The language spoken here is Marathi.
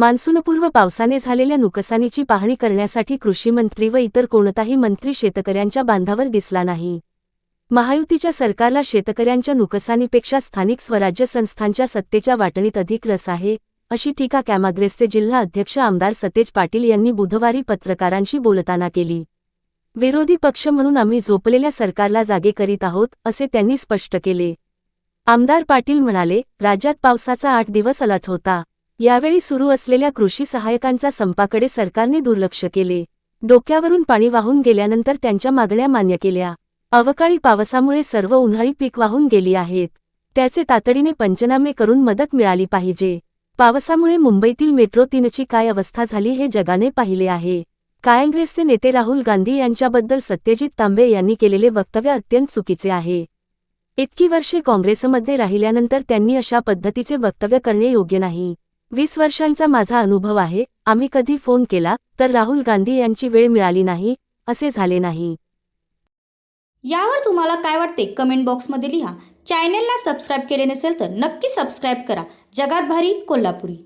मान्सूनपूर्व पावसाने झालेल्या नुकसानीची पाहणी करण्यासाठी कृषीमंत्री व इतर कोणताही मंत्री शेतकऱ्यांच्या बांधावर दिसला नाही. महायुतीच्या सरकारला शेतकऱ्यांच्या नुकसानीपेक्षा स्थानिक स्वराज्य संस्थांच्या सत्तेच्या वाटणीत अधिक रस आहे अशी टीका कॅमाग्रेसचे जिल्हा अध्यक्ष आमदार सतेज पाटील यांनी बुधवारी पत्रकारांशी बोलताना केली. विरोधी पक्ष म्हणून आम्ही झोपलेल्या सरकारला जागे करीत आहोत असे त्यांनी स्पष्ट केले. आमदार पाटील म्हणाले राज्यात पावसाचा आठ दिवस अलट होता. यावेळी सुरू असलेल्या कृषी सहायकांचा संपाकडे सरकारने दुर्लक्ष केले. डोक्यावरून पाणी वाहून गेल्यानंतर त्यांच्या मागण्या मान्य केल्या. अवकाळी पावसामुळे सर्व उन्हाळी पीक वाहून गेली आहेत. त्याचे तातडीने पंचनामे करून मदत मिळाली पाहिजे. पावसामुळे मुंबईतील मेट्रो तीनची काय अवस्था झाली हे जगाने पाहिले आहे. काँग्रेसचे नेते राहुल गांधी यांच्याबद्दल सत्यजित तांबे यांनी केलेले वक्तव्य अत्यंत चुकीचे आहे. इतकी वर्षे काँग्रेसमध्ये राहिल्यानंतर त्यांनी अशा पद्धतीचे वक्तव्य करणे योग्य नाही. वीस वर्षांचा माझा अनुभव आहे. आम्ही कधी फोन केला तर राहुल गांधी यांची वेळ मिळाली नाही असे झाले नाही. यावर तुम्हाला काय वाटते? कमेंट बॉक्समध्ये लिहा. चॅनेलला सबस्क्राईब केले नसेल तर नक्की सबस्क्राईब करा. जगात भारी कोल्हापुरी.